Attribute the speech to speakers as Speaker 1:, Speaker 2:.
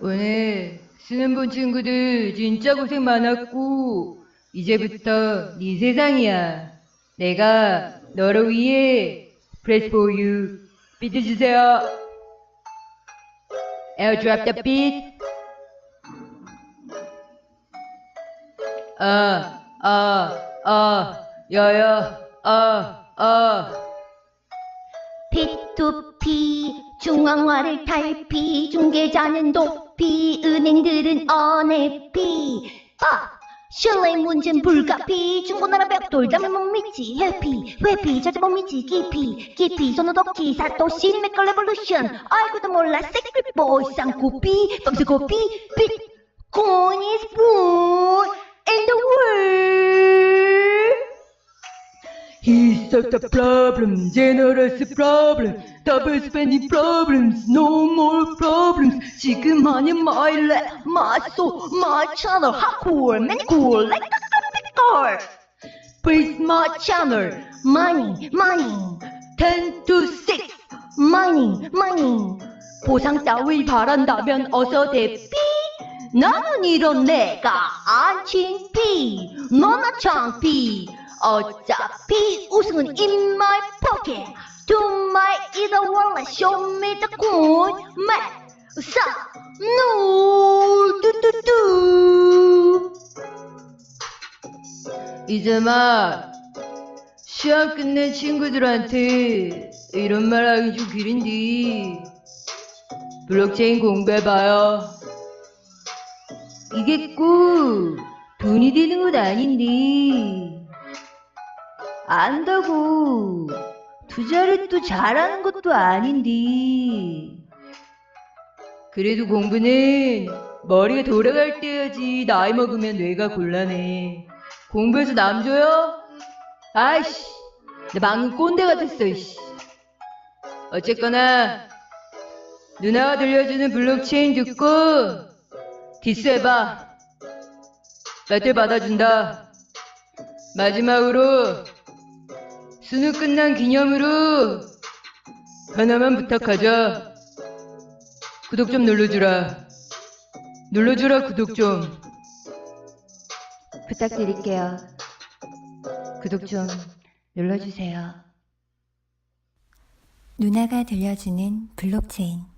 Speaker 1: 오늘 수능 본 친구들 진짜 고생 많았고 이제부터 네 세상이야. 내가 너를 위해 Press for you 비트 주세요. Airdrop the beat. 아, 아, 아, 야야, 아, 아.
Speaker 2: P2P 중앙화를 탈피 중개자는 도피 은행들은 언해피 아 실내 문제는 불가피 중고나라 벽돌 담을 못 믿지 해피 회피 절대 못 믿지 깊이 깊이 손오덕기 사토시 맥컬 레볼루션. 아이고도 몰라 세크릿 보이 쌍코피 밤새코피 bitcoin is world
Speaker 1: He solved the problem, generous problem, double spending problems, no more problems. 지금 하는 my life,
Speaker 2: my soul, my channel, hardcore, many cool, like the car.
Speaker 1: please my channel,
Speaker 2: Money, money,
Speaker 1: 10 to 6.
Speaker 2: money, money.
Speaker 1: 보상 따위 바란다면 어서 대피.
Speaker 2: 나는 이런 내가 안 창피, 너나 창피. 어차피 우승은 in my pocket. To my either one, like show me the coin. 막, 사, 노, 뚜뚜뚜.
Speaker 1: 이제 막 시험 끝낸 친구들한테 이런 말 하기 좀 그린디. 블록체인 공부해봐요. 이게 꼭 돈이 되는 건 아닌데. 안다고 투자를 또 잘하는 것도 아닌데. 그래도 공부는 머리가 돌아갈 때 해야지 나이 먹으면 뇌가 곤란해. 공부해서 남 줘요? 아이씨, 나 방금 꼰대 같았어, 이씨. 어쨌거나, 누나가 들려주는 블록체인 듣고, 디스해봐. 배틀 받아준다. 마지막으로, 수능 끝난 기념으로, 하나만 부탁하자. 구독 좀 눌러주라. 눌러주라, 구독 좀. 부탁드릴게요. 구독 좀 눌러주세요.
Speaker 3: 누나가 들려주는 블록체인